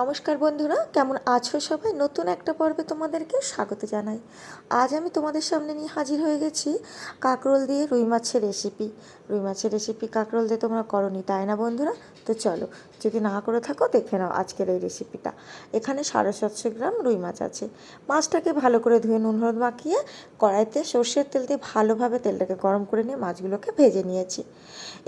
নমস্কার বন্ধুরা, কেমন আছো সবাই? নতুন একটা পর্বে তোমাদেরকে স্বাগত জানাই। আজ আমি তোমাদের সামনে নিয়ে হাজির হয়ে গেছি কাঁকরোল দিয়ে রুই মাছের রেসিপি রুই মাছের রেসিপি কাঁকরোল দিয়ে তোমরা করনি, তাই না বন্ধুরা? তো চলো, যদি না করে থাকো, দেখে নাও আজকের এই রেসিপিটা এখানে সাড়ে সাতশো গ্রাম রুই মাছ আছে। মাছটাকে ভালো করে ধুয়ে নুন, হলুদ মাখিয়ে কড়াইতে সর্ষের তেল দিয়ে ভালোভাবে তেলটাকে গরম করে নিয়ে মাছগুলোকে ভেজে নিয়েছি।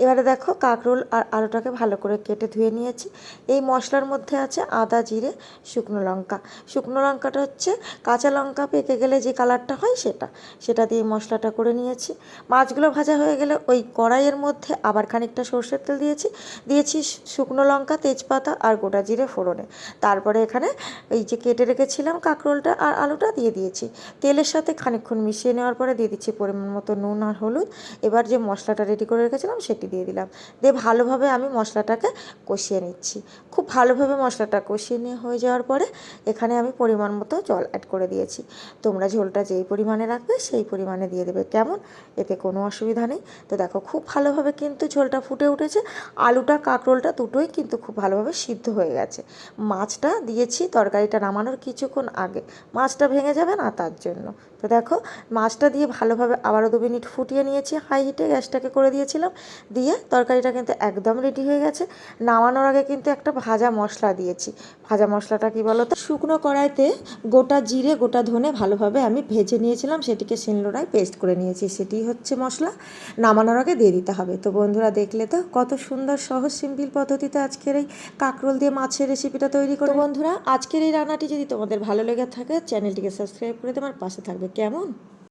এবারে দেখো কাঁকরোল আর আলুটাকে ভালো করে কেটে ধুয়ে নিয়েছি। এই মশলার মধ্যে আছে আদা, জিরে, শুকনো লঙ্কা। শুকনো লঙ্কাটা হচ্ছে কাঁচা লঙ্কা পেকে গেলে যে কালারটা হয় সেটা। সেটা দিয়ে মশলাটা করে নিয়েছি। মাছগুলো ভাজা হয়ে গেলে ওই কড়াইয়ের মধ্যে আবার খানিকটা সর্ষের তেল দিয়েছি। দিয়েছি শুকনো লঙ্কা, তেজপাতা আর গোটা জিরে ফোড়নে। তারপরে এখানে এই যে কেটে রেখেছিলাম কাঁকরোলটা আর আলুটা দিয়ে দিয়েছি। তেলের সাথে খানিকক্ষণ মিশিয়ে নেওয়ার পরে দিয়ে দিচ্ছি পরিমাণ মতো নুন আর হলুদ। এবার যে মশলাটা রেডি করে রেখেছিলাম সেটি দিয়ে দিলাম। দিয়ে ভালোভাবে আমি মশলাটাকে কষিয়ে নিচ্ছি। খুব ভালোভাবে মশলাটা কষিয়ে নিয়ে হয়ে যাওয়ার পরে এখানে আমি পরিমাণ মতো জল অ্যাড করে দিয়েছি। তোমরা ঝোলটা যেই পরিমাণে রাখবে সেই পরিমাণে দিয়ে দেবে। কেমন? এতে কোনো অসুবিধা নেই। তো দেখো, খুব ভালোভাবে কিন্তু ঝোলটা ফুটে উঠেছে। আলুটা, কাঁকরোলটা দুটোই কিন্তু খুব ভালোভাবে সিদ্ধ হয়ে গেছে। মাছটা দিয়েছি, তরকারিটা নামানোর কিছুক্ষণ আগে। মাছটা ভেঙে যাবে না তার জন্য। তো দেখো, মাছটা দিয়ে ভালোভাবে আবারও দু মিনিট ফুটিয়ে নিয়েছি। হাই হিটে গ্যাসটাকে করে দিয়েছিলাম। দিয়ে তরকারিটা কিন্তু একদম রেডি হয়ে গেছে। নামানোর আগে কিন্তু একটা ভাজা মশলা দিয়েছি। ভাজা মশলাটা কি বলো তো? শুকনো কড়াইতে গোটা জিরে, গোটা ধনে ভালোভাবে আমি ভেজে নিয়েছিলাম, সেটিকে শিলনোড়ায় পেস্ট করে নিয়েছি। সেটি হচ্ছে মশলা। নামানোর আগে দিয়ে দিতে হবে। তো বন্ধুরা দেখলে তো কত সুন্দর সহজ সিম্পল পদ্ধতিতে আজকের এই কাঁকরোল দিয়ে মাছের রেসিপিটা তৈরি করে। বন্ধুরা, আজকের এই রান্নাটি যদি তোমাদের ভালো লেগে থাকে, চ্যানেলটিকে সাবস্ক্রাইব করে তোমার পাশে থাকবে। কেমন?